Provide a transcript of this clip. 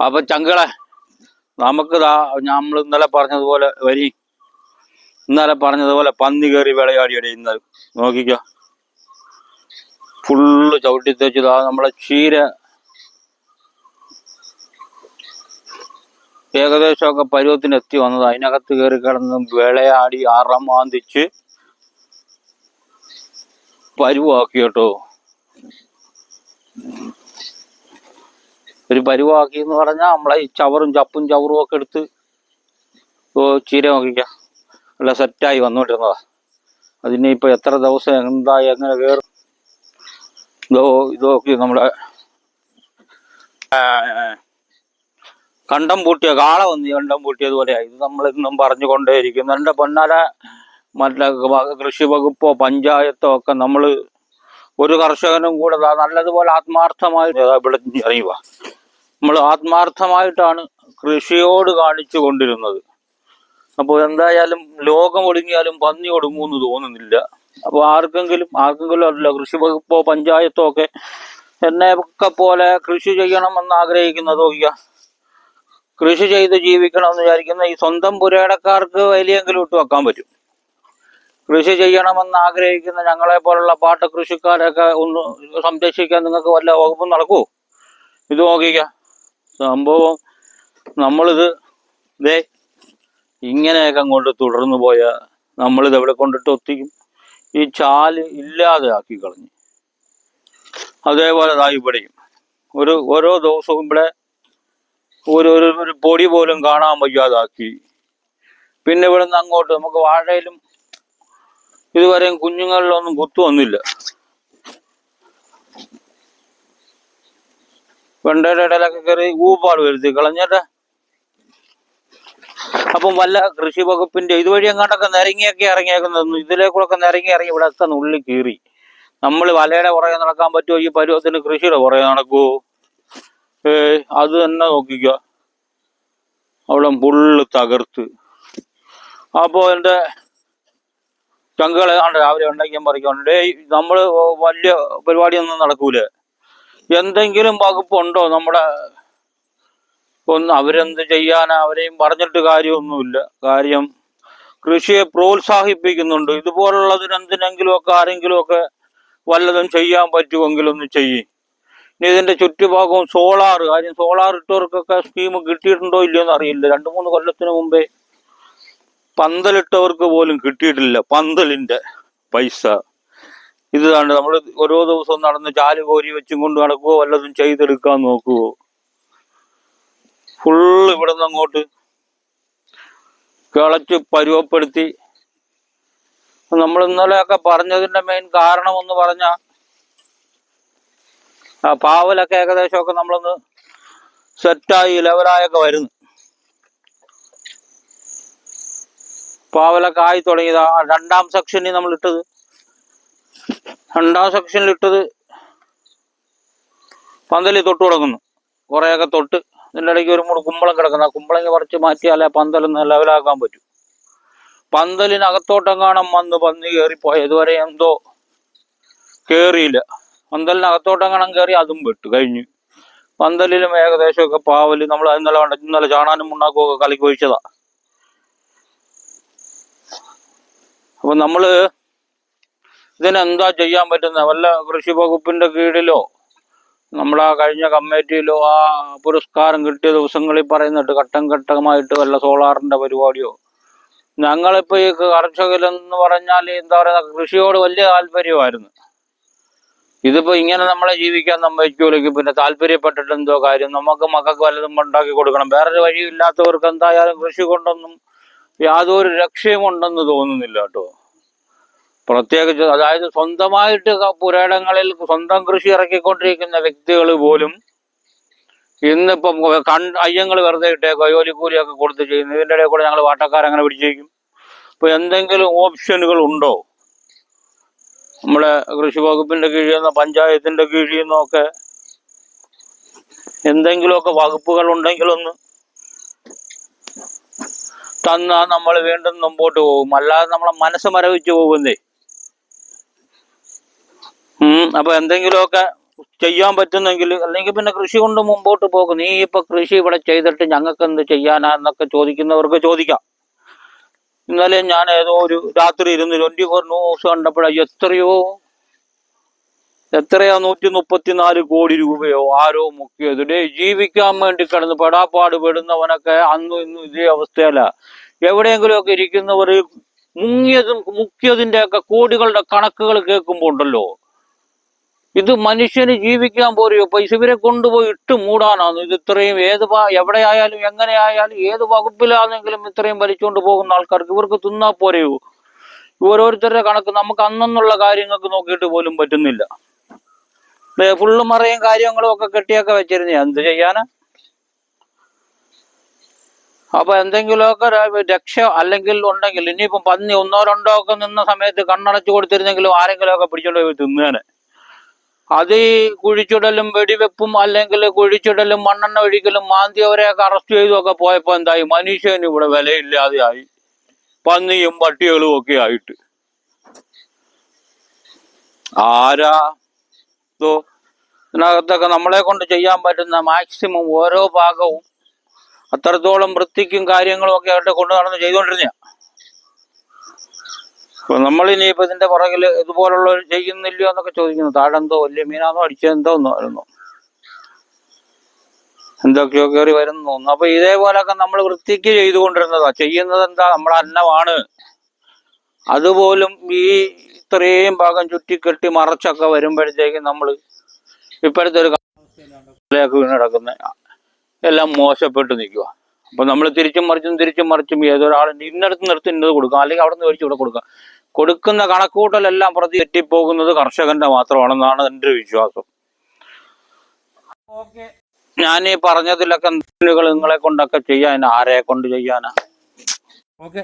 അപ്പൊ ചങ്കളെ നമുക്ക് നമ്മൾ ഇന്നലെ പറഞ്ഞതുപോലെ വരി. ഇന്നലെ പറഞ്ഞതുപോലെ പന്നി കയറി വിളയാടിയുടെ ഇന്നലെ നോക്കിക്കോ. ഫുള്ള് ചവിട്ടി തേച്ചതാ നമ്മളെ ചീര. ഏകദേശമൊക്കെ പരുവത്തിന് എത്തി വന്നത്. അതിനകത്ത് കയറി കിടന്ന് വിളയാടി അറമാന്തിച്ച് പരുവാക്കി കേട്ടോ. ഒരു പരുവാക്കി എന്ന് പറഞ്ഞാൽ നമ്മളെ ഈ ചവറും ചപ്പും ചവറും ഒക്കെ എടുത്ത് ചീര നോക്കിക്ക. നല്ല സെറ്റായി വന്നുകൊണ്ടിരുന്നതാ അതിനെ ഇപ്പൊ എത്ര ദിവസം എന്തായി എങ്ങനെ കയറും ഇതോ ഇതൊക്കെ നമ്മുടെ കണ്ടം പൂട്ടിയ കാള വന്ന് കണ്ടം പൂട്ടിയതുപോലെയായി ഇത് നമ്മൾ ഇന്നും പറഞ്ഞുകൊണ്ടേയിരിക്കും എന്റെ പൊന്നാല മറ്റേ കൃഷി വകുപ്പോ പഞ്ചായത്തോ ഒക്കെ നമ്മൾ ഒരു കർഷകനും കൂടെ നല്ലതുപോലെ ആത്മാർത്ഥമായി ഇവിടെ അറിയുക നമ്മൾ ആത്മാർത്ഥമായിട്ടാണ് കൃഷിയോട് കാണിച്ചു കൊണ്ടിരുന്നത്. അപ്പോൾ എന്തായാലും ലോകം ഒടുങ്ങിയാലും പന്നി ഒടുങ്ങുമെന്ന് തോന്നുന്നില്ല. അപ്പോൾ ആർക്കെങ്കിലും ആർക്കെങ്കിലും അല്ല കൃഷി വകുപ്പോ പഞ്ചായത്തോ ഒക്കെ എന്നെ ഒക്കെ പോലെ കൃഷി ചെയ്യണമെന്ന് ആഗ്രഹിക്കുന്നതോ ഇല്ല. കൃഷി ചെയ്ത് ജീവിക്കണം എന്ന് വിചാരിക്കുന്ന ഈ സ്വന്തം പുരേടക്കാർക്ക് വലിയെങ്കിലും ഇട്ട് വെക്കാൻ പറ്റും. കൃഷി ചെയ്യണമെന്ന് ആഗ്രഹിക്കുന്ന ഞങ്ങളെ പോലുള്ള പാട്ട കൃഷിക്കാരൊക്കെ ഒന്ന് സംരക്ഷിക്കാൻ നിങ്ങൾക്ക് വല്ല വകുപ്പും നടക്കുമോ ഇത് നോക്കിക്ക. സംഭവം നമ്മളിത് ദേ ഇങ്ങനെയൊക്കെ അങ്ങോട്ട് തുടർന്നു പോയാൽ നമ്മളിത് എവിടെ കൊണ്ടിട്ട് ഒത്തിക്കും. ഈ ചാൽ ഇല്ലാതെ ആക്കി കളഞ്ഞു. അതേപോലെ ദാ ഇവിടെയും. ഒരു ഓരോ ദിവസവും ഇവിടെ ഒരു ഒരു ഒരു പൊടി പോലും കാണാൻ വയ്യാതാക്കി. പിന്നെ ഇവിടെ നിന്ന് അങ്ങോട്ട് നമുക്ക് വാഴയിലും ഇതുവരെയും കുഞ്ഞുങ്ങളിലൊന്നും കുത്തു വന്നില്ല. വെണ്ടയുടെ ഇടയിലൊക്കെ കയറി ഊപ്പാട് വരുത്തി കളഞ്ഞിട്ട്. അപ്പം വല്ല കൃഷി വകുപ്പിന്റെ ഇതുവഴി എങ്ങാണ്ടൊക്കെ നിരങ്ങിയൊക്കെ ഇറങ്ങിയേക്കുന്നു ഇതിലേക്കൂടെ നിരങ്ങി ഇറങ്ങി ഇവിടെ ഒക്കെ ഉള്ളിൽ കീറി. നമ്മൾ വലയുടെ പുറകെ നടക്കാൻ പറ്റുമോ ഈ പരുവത്തിന് കൃഷിയുടെ പുറകെ നടക്കൂ ഏ അത് തന്നെ നോക്കിക്ക. അവിടെ ഫുള്ള് തകർത്ത്. അപ്പോ എന്റെ ചങ്കുകളെ ഏതാണ്ട് രാവിലെ ഉണ്ടാക്കിയാൻ പറിക്കാണ്ട് ഡേയ് നമ്മൾ വലിയ പരിപാടിയൊന്നും നടക്കൂലേ? എന്തെങ്കിലും വകുപ്പുണ്ടോ നമ്മുടെ ഒന്ന് അവരെന്ത് ചെയ്യാനാ അവരെയും പറഞ്ഞിട്ട് കാര്യമൊന്നുമില്ല. കാര്യം കൃഷിയെ പ്രോത്സാഹിപ്പിക്കുന്നുണ്ട്. ഇതുപോലുള്ളതിന് എന്തിനെങ്കിലും ഒക്കെ ആരെങ്കിലും വല്ലതും ചെയ്യാൻ പറ്റുമെങ്കിലൊന്ന് ചെയ്യും. ഇനി ഇതിന്റെ ചുറ്റുഭാഗവും സോളാർ കാര്യം സോളാർ ഇട്ടവർക്കൊക്കെ സ്കീം കിട്ടിയിട്ടുണ്ടോ ഇല്ലയോ എന്ന് അറിയില്ല. രണ്ടു മൂന്ന് കൊല്ലത്തിന് മുമ്പേ പന്തലിട്ടവർക്ക് പോലും കിട്ടിയിട്ടില്ല പന്തലിന്റെ പൈസ. ഇത് കണ്ട് നമ്മൾ ഓരോ ദിവസവും നടന്ന് ചാൽ കോരി വെച്ചും കൊണ്ട് നടക്കുവോ വല്ലതും ചെയ്തെടുക്കാൻ നോക്കുവോ? ഫുള്ള് ഇവിടെ നിന്ന് അങ്ങോട്ട് കിളച്ച് പരുവപ്പെടുത്തി. നമ്മൾ ഇന്നലെയൊക്കെ പറഞ്ഞതിന്റെ മെയിൻ കാരണം എന്ന് പറഞ്ഞ ആ പാവലൊക്കെ ഏകദേശമൊക്കെ നമ്മളൊന്ന് സെറ്റായി ലെവലായൊക്കെ വരുന്നു. പാവലൊക്കെ ആയി തുടങ്ങിയത് രണ്ടാം സെക്ഷനിൽ നമ്മൾ ഇട്ടത് രണ്ടാം സെക്ഷനിൽ ഇട്ടത് പന്തലിൽ തൊട്ട് കൊടുക്കുന്നു. കുറേയൊക്കെ തൊട്ട് ഇതിന്റെ ഇടയ്ക്ക് ഒരു മൂട് കുമ്പളം കിടക്കുന്ന. ആ കുമ്പളങ്ങ പറിച്ച് മാറ്റിയാലേ പന്തലൊന്ന് ലെവലാക്കാൻ പറ്റും. പന്തലിനകത്തോട്ടെങ്ങാണം വന്ന് പന്നി കയറിപ്പോയ. ഇതുവരെ എന്തോ കേറിയില്ല. പന്തലിനകത്തോട്ടെങ്ങാണം കയറി അതും വിട്ടു കഴിഞ്ഞു. പന്തലിലും ഏകദേശമൊക്കെ പാവൽ നമ്മൾ ഇന്നലെ കണ്ട ഇന്നലെ ചാണാനും മുണ്ണാക്കും ഒക്കെ കളിക്ക് ഒഴിച്ചതാ. അപ്പൊ നമ്മൾ ഇതിനെന്താ ചെയ്യാൻ പറ്റുന്ന വല്ല കൃഷി വകുപ്പിന്റെ കീഴിലോ നമ്മളാ കഴിഞ്ഞ കമ്മിറ്റിയിലോ ആ പുരസ്കാരം കിട്ടിയ ദിവസങ്ങളിൽ പറയുന്നുണ്ട് ഘട്ടം ഘട്ടമായിട്ട് വല്ല സോളാറിന്റെ പരിപാടിയോ. ഞങ്ങളിപ്പോ ഈ കർഷകരെന്ന് പറഞ്ഞാൽ എന്താ പറയുക കൃഷിയോട് വലിയ താല്പര്യമായിരുന്നു. ഇതിപ്പോ ഇങ്ങനെ നമ്മളെ ജീവിക്കാൻ സമ്മതിക്കൂലെങ്കിൽ പിന്നെ താല്പര്യപ്പെട്ടിട്ട് എന്തോ കാര്യം? നമുക്ക് മക്കൾക്ക് വല്ലതും ഉണ്ടാക്കി കൊടുക്കണം. വേറൊരു വഴിയില്ലാത്തവർക്ക് എന്തായാലും കൃഷി കൊണ്ടൊന്നും യാതൊരു രക്ഷയും ഉണ്ടെന്ന് തോന്നുന്നില്ല കേട്ടോ. പ്രത്യേകിച്ച് അതായത് സ്വന്തമായിട്ട് പുരയിടങ്ങളിൽ സ്വന്തം കൃഷി ഇറക്കിക്കൊണ്ടിരിക്കുന്ന വ്യക്തികൾ പോലും ഇന്നിപ്പം കണ്ട് അയ്യങ്ങൾ വെറുതെ ഇട്ടേക്കോ ജോലിക്കൂലിയൊക്കെ കൊടുത്ത് ചെയ്യുന്നു. ഇതിന്റെ ഇടയിൽ കൂടെ ഞങ്ങൾ വാട്ടക്കാരങ്ങനെ പിടിച്ചേക്കും. ഇപ്പൊ എന്തെങ്കിലും ഓപ്ഷനുകൾ ഉണ്ടോ? നമ്മുടെ കൃഷി വകുപ്പിന്റെ കീഴിൽ നിന്നോ പഞ്ചായത്തിന്റെ കീഴിൽ നിന്നൊക്കെ എന്തെങ്കിലുമൊക്കെ വകുപ്പുകൾ ഉണ്ടെങ്കിലൊന്ന് തന്നാൽ നമ്മൾ വീണ്ടും മുമ്പോട്ട് പോകും. അല്ലാതെ നമ്മളെ മനസ്സ് മരവിച്ചു പോകുന്നേ. അപ്പൊ എന്തെങ്കിലുമൊക്കെ ചെയ്യാൻ പറ്റുന്നെങ്കിൽ അല്ലെങ്കിൽ പിന്നെ കൃഷി കൊണ്ട് മുമ്പോട്ട് പോകും. നീ ഇപ്പൊ കൃഷി ഇവിടെ ചെയ്തിട്ട് ഞങ്ങൾക്ക് എന്ത് ചെയ്യാനാ എന്നൊക്കെ ചോദിക്കുന്നവർക്ക് ചോദിക്കാം. ഇന്നലെ ഞാൻ ഏതോ ഒരു രാത്രി ഇരുന്ന് ട്വന്റി ഫോർ ന്യൂസ് കണ്ടപ്പോഴാ എത്രയോ എത്രയാ നൂറ്റി മുപ്പത്തിനാല് കോടി രൂപയോ ആരോ മുക്കിയത്. ഡേ ജീവിക്കാൻ വേണ്ടി കിടന്ന് പെടാപ്പാട് പെടുന്നവനൊക്കെ അന്നും ഇന്നും ഇതേ അവസ്ഥയല്ല. എവിടെയെങ്കിലുമൊക്കെ ഇരിക്കുന്നവർ മുങ്ങിയതും മുക്കിയതിന്റെ ഒക്കെ കോടികളുടെ കണക്കുകൾ കേൾക്കുമ്പോൾ ഉണ്ടല്ലോ. ഇത് മനുഷ്യന് ജീവിക്കാൻ പോരെയോ? പൈസ ഇവരെ കൊണ്ടുപോയി ഇട്ട് മൂടാനാണ് ഇത് ഇത്രയും ഏത് എവിടെ ആയാലും എങ്ങനെ ആയാലും ഏത് വകുപ്പിലാണെങ്കിലും ഇത്രയും വലിച്ചുകൊണ്ട് പോകുന്ന ആൾക്കാർക്ക് ഇവർക്ക് തിന്നാ പോരെയോ? ഓരോരുത്തരുടെ കണക്ക് നമുക്ക് അന്നെന്നുള്ള കാര്യങ്ങൾക്ക് നോക്കിയിട്ട് പോലും പറ്റുന്നില്ല. ഫുള്ള് മറയും കാര്യങ്ങളും ഒക്കെ കെട്ടിയൊക്കെ വെച്ചിരുന്നേ. എന്ത് ചെയ്യാനാ? അപ്പൊ എന്തെങ്കിലുമൊക്കെ രക്ഷ അല്ലെങ്കിൽ ഉണ്ടെങ്കിൽ ഇനിയിപ്പം പന്നി ഒന്നോ രണ്ടോ ഒക്കെ നിന്ന സമയത്ത് കണ്ണടച്ചു കൊടുത്തിരുന്നെങ്കിലും ആരെങ്കിലും ഒക്കെ പിടിച്ചോണ്ട് പോയി തിന്നേനെ. അത് ഈ കുഴിച്ചിടലും വെടിവെപ്പും അല്ലെങ്കിൽ കുഴിച്ചിടലും മണ്ണെണ്ണ ഒഴിക്കലും മാന്തിയവരെയൊക്കെ അറസ്റ്റ് ചെയ്തൊക്കെ ഒക്കെ പോയപ്പോ എന്തായി? മനുഷ്യന് ഇവിടെ വിലയില്ലാതെയായി. പന്നിയും പട്ടികളും ഒക്കെ ആയിട്ട്. ആരാ ഇതോ? ഇതിനകത്തൊക്കെ നമ്മളെ കൊണ്ട് ചെയ്യാൻ പറ്റുന്ന മാക്സിമം ഓരോ ഭാഗവും അത്രത്തോളം വൃത്തിക്കും കാര്യങ്ങളും ഒക്കെ ആയിട്ട് കൊണ്ടു നടന്ന് ചെയ്തുകൊണ്ടിരുന്ന നമ്മളിനി ഇപ്പൊ ഇതിന്റെ പുറകിൽ ഇതുപോലുള്ള ചെയ്യുന്നില്ലയോ എന്നൊക്കെ ചോദിക്കുന്നു. താഴെന്തോ വലിയ മീനാണോ അടിച്ചെന്തോ ആയിരുന്നു എന്തൊക്കെയോ കയറി വരുന്നു തോന്നുന്നു. അപ്പൊ ഇതേപോലൊക്കെ നമ്മൾ വൃത്തിക്ക് ചെയ്തുകൊണ്ടിരുന്നതാ. ചെയ്യുന്നത് എന്താ നമ്മുടെ അന്നമാണ്. അതുപോലും ഈ ഇത്രയും ഭാഗം ചുറ്റിക്കെട്ടി മറച്ചൊക്കെ വരുമ്പോഴത്തേക്കും നമ്മൾ ഇപ്പോഴത്തെ ഒരു കാലത്തിലേക്ക് വീണ് എല്ലാം മോശപ്പെട്ട് നിൽക്കുക അപ്പൊ നമ്മൾ തിരിച്ചും മറിച്ചും തിരിച്ചും മറിച്ചും ഏതൊരാളും ഇന്നടത്ത് നിർത്തി ഇന്നത് കൊടുക്കാം. അല്ലെങ്കിൽ അവിടെ നിന്ന് മേടിച്ച് ഇവിടെ കൊടുക്കാം. കൊടുക്കുന്ന കണക്കൂട്ടലെല്ലാം പ്രതി തെറ്റിപ്പോകുന്നത് കർഷകന്റെ മാത്രമാണെന്നാണ് എന്റെ ഒരു വിശ്വാസം. ഞാൻ ഈ പറഞ്ഞതിലൊക്കെ എന്തെങ്കിലും നിങ്ങളെ കൊണ്ടൊക്കെ ചെയ്യാൻ ആരെ കൊണ്ട് ചെയ്യാനാ? ഓക്കെ.